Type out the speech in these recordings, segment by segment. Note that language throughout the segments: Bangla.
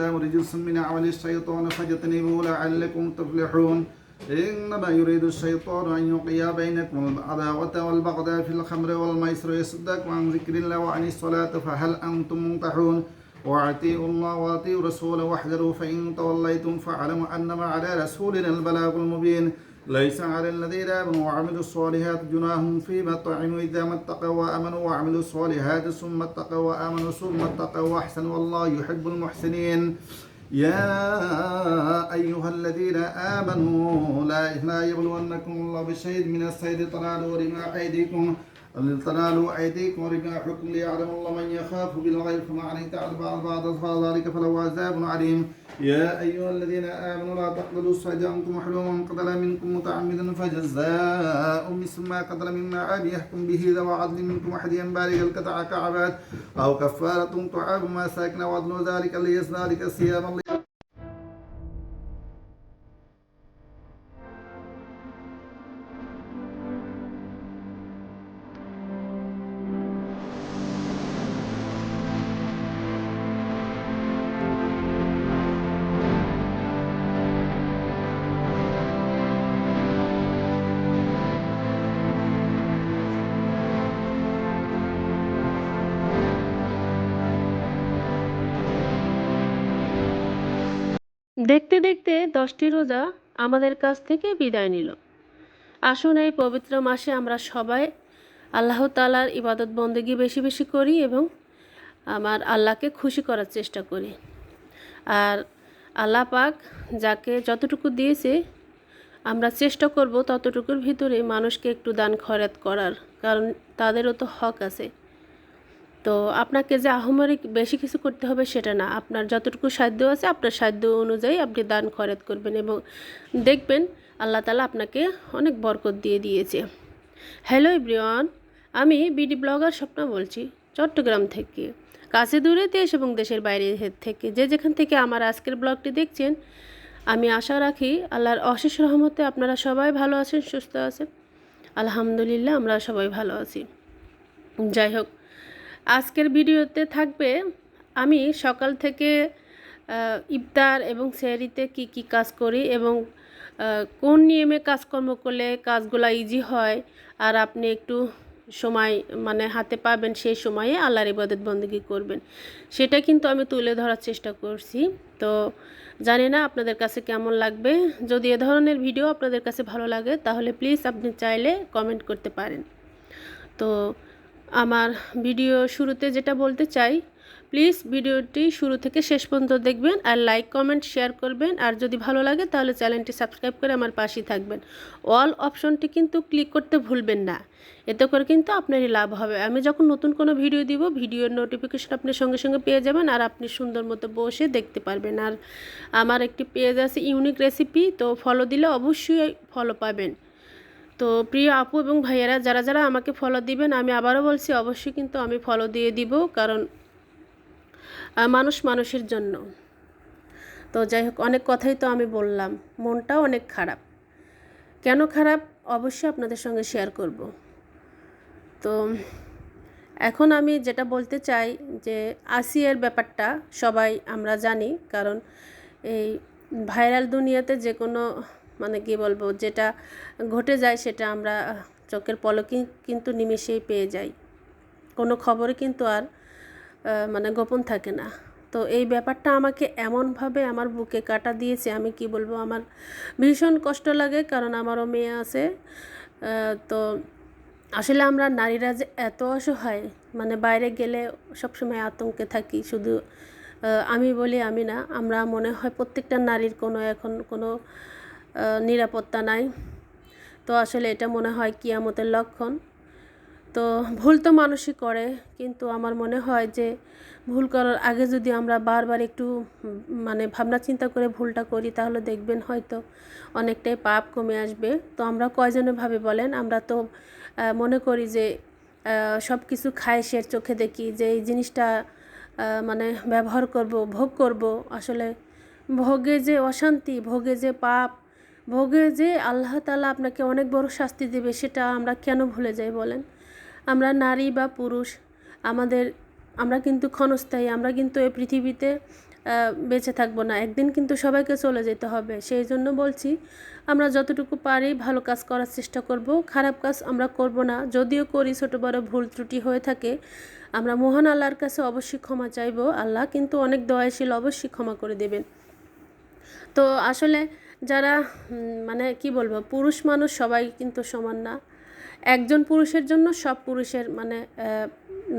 الأزلام رجس من عمل الشيطان فاجتنبوه لعلكم تفلحون. إنما يريد الشيطان أن يوقع بينكم العداوة والبغضاء في الخمر والميسر ويصدكم عن ذكر الله وعن الصلاة فهل أنتم منتحون وأطيعوا الله وأطيعوا رسوله وأحذروا فإن توليتم فاعلموا أنما على رسولنا البلاغ المبين. ليس على الذين آمنوا وعملوا الصالحات جناح فيما طعموا إذا ما اتقوا وآمنوا وعملوا الصالحات ثم اتقوا وآمنوا ثم اتقوا وأحسنوا والله يحب المحسنين. يا أيها الذين آمنوا لا يبلونكم الله بشيء من الصيد تنالوا رماح أيديكم تنالوا أيديكم ورماحكم ليعلم الله من يخاف بالغيب فما عليك على بعض بعض ذلك فله عذاب عليم يا أيها الذين آمنوا لا تقتلوا الصيد أنتم محلوم من قتل منكم متعمدا فجزاء مثل ما قتل مما عاب يحكم به ذو عدل منكم أحدهم بالغ القطع كعبات أو كفارة طعام ما ساكن وعدل ذلك ليس ذلك صياما দেখতে দেখতে দশটি রোজা আমাদের কাছ থেকে বিদায় নিল। আসুন এই পবিত্র মাসে আমরা সবাই আল্লাহ তালার ইবাদত বন্দেগী বেশি বেশি করি এবং আমার আল্লাহকে খুশি করার চেষ্টা করি। আর আল্লাহ পাক যাকে যতটুকু দিয়েছে আমরা চেষ্টা করব ততটুকুর ভিতরে মানুষকে একটু দান খয়রাত করার, কারণ তাদেরও তো হক আছে। তো আপনাকে যে আহমারিক বেশি কিছু করতে হবে সেটা না। আপনার যতটুকু সাধ্য আছে আপনার সাধ্য অনুযায়ী আপনি দান খরচ করবেন এবং দেখবেন আল্লাহ তালা আপনাকে অনেক বরকত দিয়ে দিয়েছে। হ্যালো ইব্রিয়ান আমি বিডি ব্লগার স্বপ্ন বলছি, চট্টগ্রাম থেকে। কাছে দূরে দেশ এবং দেশের বাইরে থেকে। যে যেখান থেকে আমার আজকের ব্লগটি দেখছেন, আমি আশা রাখি আল্লাহর অশেষ রহমতে আপনারা সবাই ভালো আছেন, সুস্থ আছেন। আলহামদুলিল্লাহ, আমরা সবাই ভালো আছি। যাই হোক আজকের ভিডিওতে থাকবে আমি সকাল থেকে ইফতার এবং সেহরিতে কি কি কাজ করি এবং কোন নিয়মে কাজকর্ম করলে কাজগুলো ইজি হয় আর আপনি একটু সময় মানে হাতে পাবেন সেই সময়ে আল্লাহর ইবাদত বন্দী করবেন। সেটা কিন্তু আমি তুলে ধরার চেষ্টা করছি। তো জানি না আপনাদের কাছে কেমন লাগবে। যদি এ ধরনের ভিডিও আপনাদের কাছে ভালো লাগে তাহলে প্লিজ আপনি চাইলে কমেন্ট করতে পারেন। তো আমার ভিডিও শুরুতে যেটা বলতে চাই প্লিজ ভিডিওটি শুরু থেকে শেষ পর্যন্ত দেখবেন আর লাইক কমেন্ট শেয়ার করবেন। আর যদি ভালো লাগে তাহলে চ্যানেলটি সাবস্ক্রাইব করে আমার পাশেই থাকবেন। অল অপশনটি কিন্তু ক্লিক করতে ভুলবেন না। এতে করে কিন্তু আপনারই লাভ হবে। আমি যখন নতুন কোনো ভিডিও দিব ভিডিওর নোটিফিকেশন আপনি সঙ্গে সঙ্গে পেয়ে যাবেন আর আপনি সুন্দর মতো বসে দেখতে পারবেন। আর আমার একটি পেজ আছে ইউনিক রেসিপি তো ফলো দিলে অবশ্যই ফলো পাবেন। তো প্রিয় আপু এবং ভাইয়েরা, যারা যারা আমাকে ফলো দিবেন, আমি আবারও বলছি, অবশ্যই কিন্তু আমি ফলো দিয়ে দিব, কারণ মানুষ মানুষের জন্য। তো যাই হোক, অনেক কথাই তো আমি বললাম, মনটাও অনেক খারাপ। কেন খারাপ? অবশ্যই আপনাদের সঙ্গে শেয়ার করব। তো, এখন আমি যেটা বলতে চাই যে, আসিয়ার ব্যাপারটা সবাই আমরা জানি, কারণ এই ভাইরাল দুনিয়াতে যে কোনো মানে কি বলব, যেটা ঘটে যায় সেটা আমরা চোখের পলকে কিন্তু নিমেষেই পেয়ে যাই। কোনো খবরে কিন্তু আর মানে গোপন থাকে না। তো এই ব্যাপারটা আমাকে এমনভাবে আমার বুকে কাটা দিয়েছে, আমি কি বলব, আমার ভীষণ কষ্ট লাগে কারণ আমারও মেয়ে আছে। তো আসলে আমরা নারীরা যে এত অসহায় মানে বাইরে গেলে সবসময় আতঙ্কে থাকি, শুধু আমি বলি আমি না, আমরা মনে হয় প্রত্যেকটা নারীর কোনো এখন কোনো নিরাপত্তা নাই। তো আসলে এটা মনে হয় কিয়ামতের লক্ষণ। তো ভুল তো মানুষই করে, কিন্তু আমার মনে হয় যে ভুল করার আগে যদি আমরা বারবার একটু মানে ভাবনা চিন্তা করে ভুলটা করি, তাহলে দেখবেন হয়তো অনেকটাই পাপ কমে আসবে। তো আমরা কয়জনে ভাবে বলেন? আমরা তো মনে করি যে সব কিছু খায় সের চোখে দেখি যে এই জিনিসটা মানে ব্যবহার করব, ভোগ করব। আসলে ভোগে যে অশান্তি, ভোগে যে পাপ ভোগে যে আল্লাহ তালা আপনাকে অনেক বড় শাস্তি দেবে, সেটা আমরা কেন ভুলে যাই বলেন? আমরা নারী বা পুরুষ, আমাদের, আমরা কিন্তু ক্ষণস্থায়ী, আমরা কিন্তু এই পৃথিবীতে বেঁচে থাকব না। একদিন কিন্তু সবাইকে চলে যেতে হবে। সেই জন্য বলছি, আমরা যতটুকু পারি ভালো কাজ করার চেষ্টা করব, খারাপ কাজ আমরা করব না। যদিও করি ছোটো বড় ভুল ত্রুটি হয়ে থাকে, আমরা মহান আল্লাহর কাছে অবশ্যই ক্ষমা চাইব। আল্লাহ কিন্তু অনেক দয়াশীল অবশ্যই ক্ষমা করে দেবেন। তো আসলে যারা মানে কি বলব, পুরুষ মানুষ সবাই কিন্তু সমান না। একজন পুরুষের জন্য সব পুরুষের মানে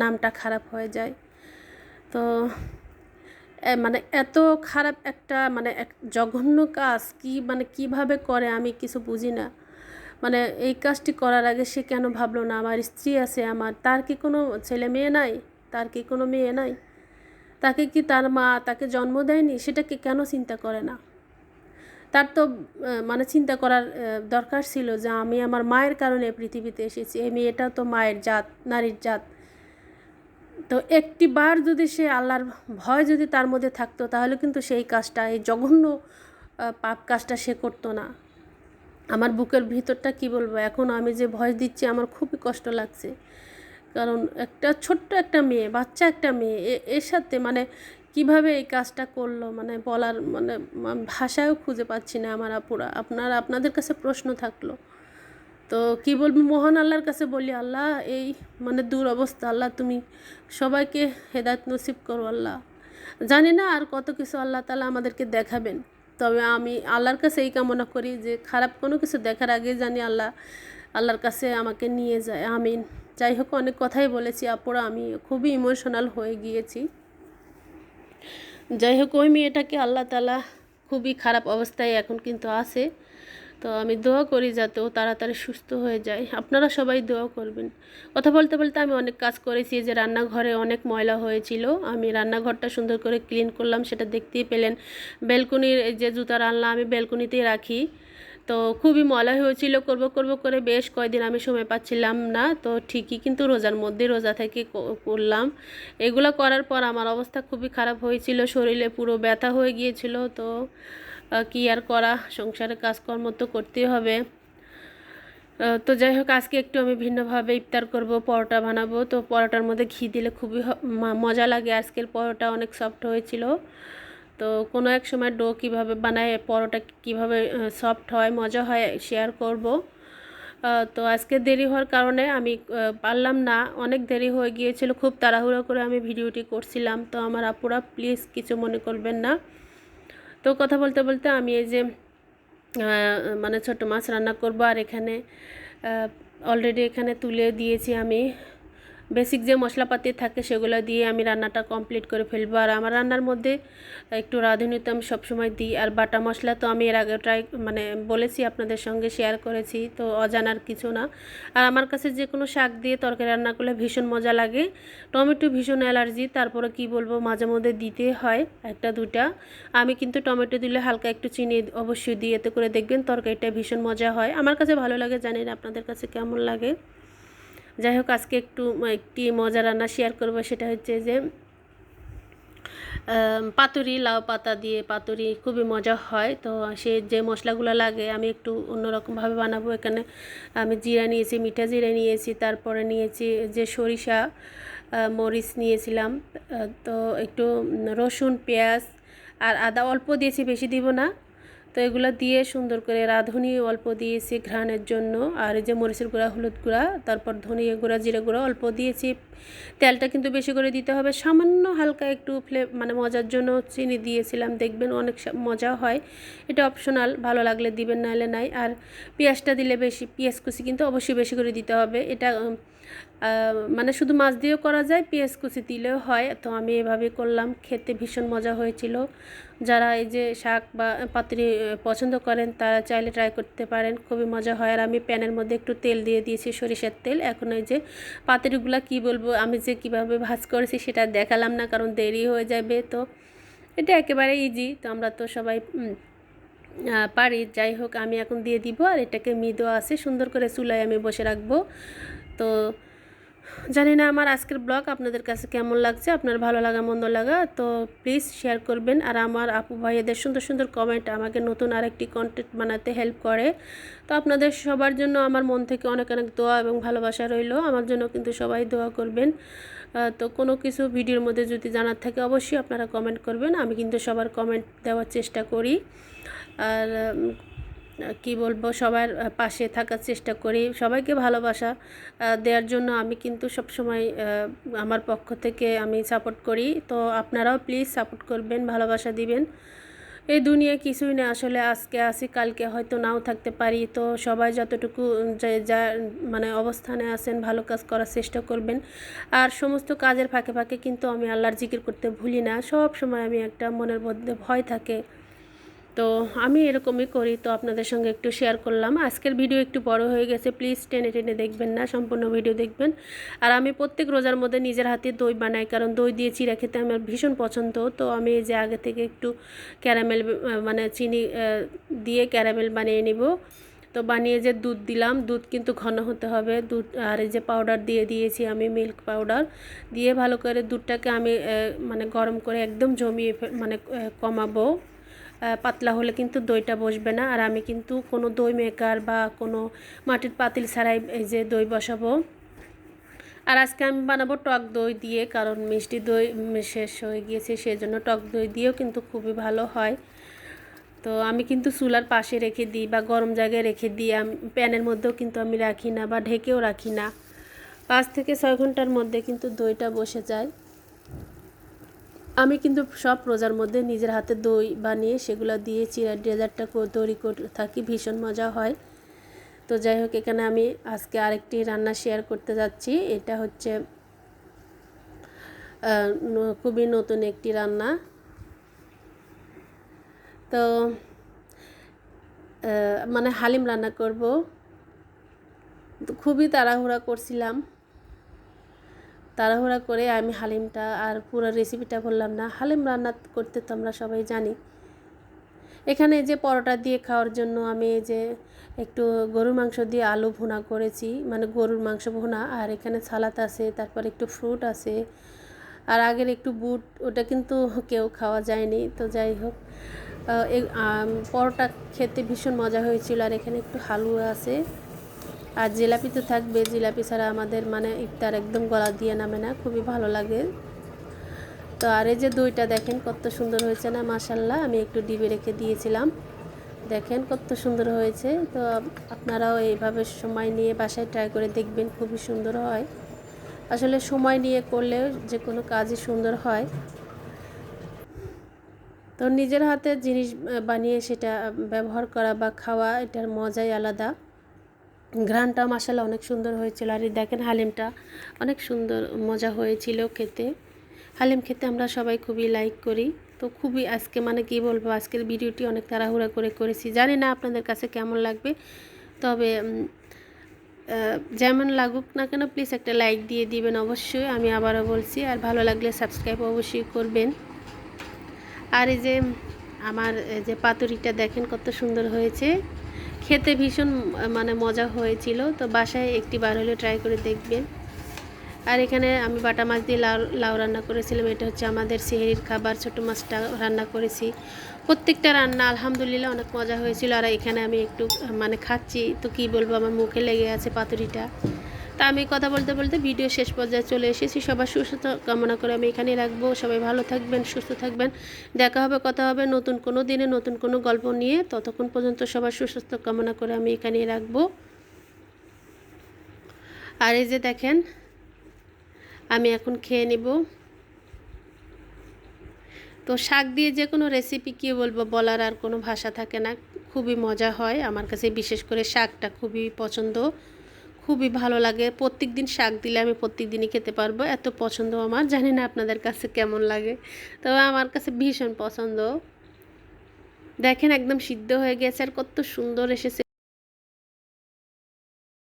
নামটা খারাপ হয়ে যায়। তো মানে এত খারাপ একটা মানে এক জঘন্য কাজ, কি মানে কীভাবে করে আমি কিছু বুঝি না। মানে এই কাজটি করার আগে সে কেন ভাবলো না, আমার স্ত্রী আছে আমার, তার কি কোনো ছেলে মেয়ে নাই? তার কি কোনো মেয়ে নাই? তাকে কি তার মা তাকে জন্ম দেয়নি? সেটাকে কেন চিন্তা করে না? তার তো মানে চিন্তা করার দরকার ছিল যে আমি আমার মায়ের কারণে পৃথিবীতে এসেছি। এই মেয়েটা তো মায়ের জাত, নারীর জাত। তো একটি বার যদি সে আল্লাহর ভয় যদি তার মধ্যে থাকতো, তাহলে কিন্তু সেই কাজটা, এই জঘন্য পাপ কাজটা সে করতো না। আমার বুকের ভিতরটা কি বলব? এখন আমি যে ভয় দিচ্ছি, আমার খুবই কষ্ট লাগছে। কারণ একটা ছোট্ট একটা মেয়ে, বাচ্চা একটা মেয়ে এর সাথে মানে কীভাবে এই কাজটা করল? মানে বলার মানে ভাষাও খুঁজে পাচ্ছি না আমার আপুরা। আপনার, আপনাদের কাছে প্রশ্ন থাকল। তো কি বলব? মহান আল্লাহর কাছে বলি, আল্লাহ এই মানে দূর অবস্থা। আল্লাহ তুমি সবাইকে হেদায়ত নসিব করো আল্লাহ। জানি না আর কত কিছু আল্লাহ তালা আমাদেরকে দেখাবেন। তবে আমি আল্লাহর কাছে এই কামনা করি যে, খারাপ কোনো কিছু দেখার আগে জানি আল্লাহ, আল্লাহর কাছে আমাকে নিয়ে যায়। আমিন। যাই হোক, অনেক কথাই বলেছি আপুরা। আমি খুবই ইমোশনাল হয়ে গিয়েছি। যাই হোক, ওই মেয়েটাকে আল্লাহ তালা খুবই খারাপ অবস্থায় এখন কিন্তু আছে। তো আমি দোয়া করি যাতে ও তাড়াতাড়ি সুস্থ হয়ে যায়। আপনারা সবাই দোয়া করবেন। কথা বলতে বলতে আমি অনেক কাজ করেছি, যে রান্নাঘরে অনেক ময়লা হয়েছিল। আমি রান্নাঘরটা সুন্দর করে ক্লিন করলাম, সেটা দেখতেই পেলেন। বেলকনির যে জুতা রান্না আমি বেলকনিতেই রাখি। তো খুবই ময়লা হয়েছিল, করব করব করে বেশ কয়দিন আমি সময় পাচ্ছিলাম না, তো ঠিকই কিন্তু রোজার মধ্যে রোজা থেকে করলাম। এগুলো করার পর আমার অবস্থা খুবই খারাপ হয়েছিল, শরীরে পুরো ব্যথা হয়ে গিয়েছিল, তো কি আর করা, সংসারে কাজকর্ম তো করতেই হবে। তো যাই হোক, আজকে একটু আমি ভিন্নভাবে ইফতার করব, পরোটা বানাবো, তো পরোটার মধ্যে ঘি দিলে খুবই মজা লাগে। আজকের পরোটা অনেক সফট হয়েছিল। তো কোনো এক সময় ডো কীভাবে বানায়, পরোটা কীভাবে সফট হয়, মজা হয় শেয়ার করব। তো আজকে দেরি হওয়ার কারণে আমি পারলাম না। অনেক দেরি হয়ে গিয়েছিল, খুব তাড়াহুড়ো করে আমি ভিডিওটি করছিলাম। তো আমার আপুরা প্লিজ কিছু মনে করবেন না। তো কথা বলতে বলতে আমি এই যে মানে ছোট মাছ রান্না করব, আর এখানে অলরেডি এখানে তুলে দিয়েছি আমি। বেসিক যে মশলাপাতি থাকে সেগুলো দিয়ে আমি রান্নাটা কমপ্লিট করে ফেলব। আর আমার রান্নার মধ্যে একটু রাঁধুনি তো আমি সবসময় দিই। আর বাটা মশলা তো আমি এর আগে ট্রাই মানে বলেছি আপনাদের সঙ্গে শেয়ার করেছি, তো অজানার কিছু না। আর আমার কাছে যে কোনো শাক দিয়ে তরকারি রান্না করলে ভীষণ মজা লাগে। টমেটো ভীষণ অ্যালার্জি, তারপরে কি বলব, মাঝে মধ্যে দিতে হয় একটা দুটা আমি কিন্তু টমেটো দিলে হালকা একটু চিনি অবশ্যই দিই, এতে করে দেখবেন তরকারিটা ভীষণ মজা হয়। আমার কাছে ভালো লাগে, জানি না আপনাদের কাছে কেমন লাগে। যাই হোক, আজকে একটু, একটি মজা রান্না শেয়ার করব, সেটা হচ্ছে যে পাতুরি, লাউ পাতা দিয়ে পাতুরি খুবই মজা হয়। তো সে যে মশলাগুলো লাগে, আমি একটু অন্যরকমভাবে বানাবো। এখানে আমি জিরা নিয়েছি, মিঠা জিরা নিয়েছি, তারপরে নিয়েছি যে সরিষা মরিচ নিয়েছিলাম। তো একটু রসুন, পেঁয়াজ, আর আদা অল্প দিয়েছি, বেশি দিব না। তো এগুলো দিয়ে সুন্দর করে রাঁধুনি অল্প দিয়েছি ঘ্রাণের জন্য। আর এই যে মরিচের গুঁড়া, হলুদ গুঁড়া, তারপর ধনিয়া গুঁড়া, জিরে গুঁড়া অল্প দিয়েছি। তেলটা কিন্তু বেশি করে দিতে হবে। সামান্য হালকা একটু ফ্লে মানে মজার জন্য চিনি দিয়েছিলাম। দেখবেন অনেক মজা হয়। এটা অপশনাল ভালো লাগলে দিবেন নাহলে নাই। আর পেঁয়াজটা দিলে বেশি পেঁয়াজ কুচি কিন্তু অবশ্যই বেশি করে দিতে হবে। এটা মানে শুধু মাছ দিয়েও করা যায়, পেঁয়াজ কুচি দিলেও হয়। তো আমি এভাবে করলাম, খেতে ভীষণ মজা হয়েছিল। যারা এই যে শাক বা পাত্রি পছন্দ করেন, তারা চাইলে ট্রাই করতে পারেন, খুবই মজা হয়। আর আমি প্যানের মধ্যে একটু তেল দিয়ে দিয়েছি, সরিষার তেল। এখন এই যে পাত্রিগুলা কি বলব, আমি যে কীভাবে ভাজ করেছি সেটা দেখালাম না, কারণ দেরি হয়ে যাবে। তো এটা একেবারে ইজি তো আমরা তো সবাই পারি। যাই হোক, আমি এখন দিয়ে দিব। আর এটাকে মৃদু আছে সুন্দর করে চুলায় আমি বসে রাখব। তো জানি না আমার আজকের ব্লগ আপনাদের কাছে কেমন লাগছে, আপনার ভালো লাগা, মন্দ লাগা, তো প্লিজ শেয়ার করবেন। আর আমার আপু ভাইয়েদের সুন্দর সুন্দর কমেন্ট আমাকে নতুন আরেকটি কন্টেন্ট বানাতে হেল্প করে। তো আপনাদের সবার জন্য আমার মন থেকে অনেক অনেক দোয়া এবং ভালোবাসা রইল। আমার জন্য কিন্তু সবাই দোয়া করবেন। তো কোনো কিছু ভিডিওর মধ্যে যদি জানার থাকে অবশ্যই আপনারা কমেন্ট করবেন। আমি কিন্তু সবার কমেন্ট দেওয়ার চেষ্টা করি। আর কি বলব, সবার পাশে থাকার চেষ্টা করি। সবাইকে ভালোবাসা দেওয়ার জন্য আমি কিন্তু সবসময় আমার পক্ষ থেকে আমি সাপোর্ট করি। তো আপনারাও প্লিজ সাপোর্ট করবেন, ভালোবাসা দিবেন। এই দুনিয়ায় কিছুই না, আসলে আজকে আসি কালকে হয়তো নাও থাকতে পারি। তো সবাই যতটুকু যে, যা মানে অবস্থানে আছেন, ভালো কাজ করার চেষ্টা করবেন। আর সমস্ত কাজের ফাঁকে ফাঁকে কিন্তু আমি আল্লাহর জিকির করতে ভুলি না। সব সময় আমি একটা মনের মধ্যে ভয় থাকে। তো আমি এরকমই করি, তো আপনাদের সঙ্গে একটু শেয়ার করলাম। আজকের ভিডিও একটু বড় হয়ে গেছে প্লিজ টেনে টেনে দেখবেন না, সম্পূর্ণ ভিডিও দেখবেন। আর আমি প্রত্যেক রোজার মধ্যে নিজের হাতে দই বানাই, কারণ দই দিয়ে চিরা খেতে আমার ভীষণ পছন্দ। তো আমি এই যে আগে থেকে একটু ক্যারামেল মানে চিনি দিয়ে ক্যারামেল বানিয়ে নিব। তো বানিয়ে যে দুধ দিলাম, দুধ কিন্তু ঘন হতে হবে। দুধ আর এই যে পাউডার দিয়ে দিয়েছি আমি মিল্ক পাউডার দিয়ে ভালো করে দুধটাকে আমি মানে গরম করে একদম জমিয়ে মানে কমাবো। পাতলা হলে কিন্তু দইটা বসবে না। আর আমি কিন্তু কোনো দই মেকার বা কোনো মাটির পাতিল ছাড়াই এই যে দই বসাবো। আর আজকে আমি বানাবো টক দই দিয়ে, কারণ মিষ্টি দই শেষ হয়ে গিয়েছে সেই জন্য টক দই দিয়েও কিন্তু খুবই ভালো হয়। তো আমি কিন্তু চুলার পাশে রেখে দিই বা গরম জায়গায় রেখে দিই। আমি, প্যানের মধ্যেও কিন্তু আমি রাখি না বা ঢেকেও রাখি না। পাঁচ থেকে ছয় ঘণ্টার মধ্যে কিন্তু দইটা বসে যায়। আমি কিন্তু সব রোজার মধ্যে নিজের হাতে দই বানিয়ে সেগুলো দিয়ে চিরা ডেজার্টটা তৈরি করে থাকি, ভীষণ মজা হয়। তো যাই হোক, এখানে আমি আজকে আরেকটি রান্না শেয়ার করতে যাচ্ছি। এটা হচ্ছে খুবই নতুন একটি রান্না। তো মানে হালিম রান্না করব। খুবই তাড়াহুড়া করছিলাম। তাড়াহুড়া করে আমি হালিমটা আর পুরো রেসিপিটা বললাম না। হালিম রান্না করতে তো আমরা সবাই জানি। এখানে যে পরোটা দিয়ে খাওয়ার জন্য আমি যে একটু গরুর মাংস দিয়ে আলু ভুনা করেছি মানে গরুর মাংস ভুনা। আর এখানে সালাদ আছে, তারপর একটু ফ্রুট আছে। আর আগের একটু বুট, ওটা কিন্তু কেউ খাওয়া যায়নি। তো যাই হোক পরোটা খেতে ভীষণ মজা হয়েছিল। আর এখানে একটু হালুয়া আছে। আর জিলাপি তো থাকবে, জিলাপি ছাড়া আমাদের মানে ইফতার একদম গলা দিয়ে নামে না, খুবই ভালো লাগে। তো আর এই যে দইটা দেখেন কত সুন্দর হয়েছে না মাসাল্লাহ আমি একটু ডিবে রেখে দিয়েছিলাম। দেখেন কত সুন্দর হয়েছে, তো আপনারাও এইভাবে সময় নিয়ে বাসায় ট্রাই করে দেখবেন, খুবই সুন্দর হয়। আসলে সময় নিয়ে করলে যে কোনো কাজই সুন্দর হয়। তো নিজের হাতে জিনিস বানিয়ে সেটা ব্যবহার করা বা খাওয়া, এটার মজাই আলাদা। ঘ্রানটা মশালা অনেক সুন্দর হয়েছিল। আর দেখেন হালিমটা অনেক সুন্দর মজা হয়েছিল খেতে। হালিম খেতে আমরা সবাই খুবই লাইক করি। তো খুবই আজকে মানে কি বলব, আজকের ভিডিওটি অনেক তাড়াহুড়া করে করেছি। জানি না আপনাদের কাছে কেমন লাগবে, তবে যেমন লাগুক না কেন প্লিজ একটা লাইক দিয়ে দিবেন অবশ্যই, আমি আবারও বলছি। আর ভালো লাগলে সাবস্ক্রাইব অবশ্যই করবেন। আর এই যে, আমার যে পাতুরিটা দেখেন কত সুন্দর হয়েছে। খেতে ভীষণ মানে মজা হয়েছিল। তো বাসায় একটি বার হলে ট্রাই করে দেখবেন। আর এখানে আমি বাটা মাছ দিয়ে লাউ লাউ রান্না করেছিলাম। এটা হচ্ছে আমাদের সেহেরির খাবার, ছোটো মাছটা রান্না করেছি। প্রত্যেকটা রান্না আলহামদুলিল্লাহ অনেক মজা হয়েছিল। আর এখানে আমি একটু মানে খাচ্ছি। তো কি বলব, আমার মুখে লেগে আছে পাতুরিটা। তা আমি কথা বলতে বলতে ভিডিও শেষ পর্যায়ে চলে এসেছি। সবার সুস্থ কামনা করে আমি এখানেই রাখব। সবাই ভালো থাকবেন, সুস্থ থাকবেন। দেখা হবে, কথা হবে নতুন কোনো দিনে, নতুন কোনো গল্প নিয়ে। ততক্ষণ পর্যন্ত সবার সুস্বাস্থ্য কামনা করে আমি এখানেই রাখব। আর এই যে দেখেন, আমি এখন খেয়ে নেব। তো শাক দিয়ে যে কোনো রেসিপি কী বলব, বলার আর কোনো ভাষা থাকে না। খুবই মজা হয়। আমার কাছে বিশেষ করে শাকটা খুবই পছন্দ। খুবই ভালো লাগে। প্রত্যেক দিন শাক দিলে আমি প্রত্যেক দিনই খেতে পারব। এত পছন্দ আমার। জানি না আপনাদের কাছে কেমন লাগে। তবে আমার কাছে ভীষণ পছন্দ। দেখেন একদম সিদ্ধ হয়ে গেছে আর কত সুন্দর এসেছে।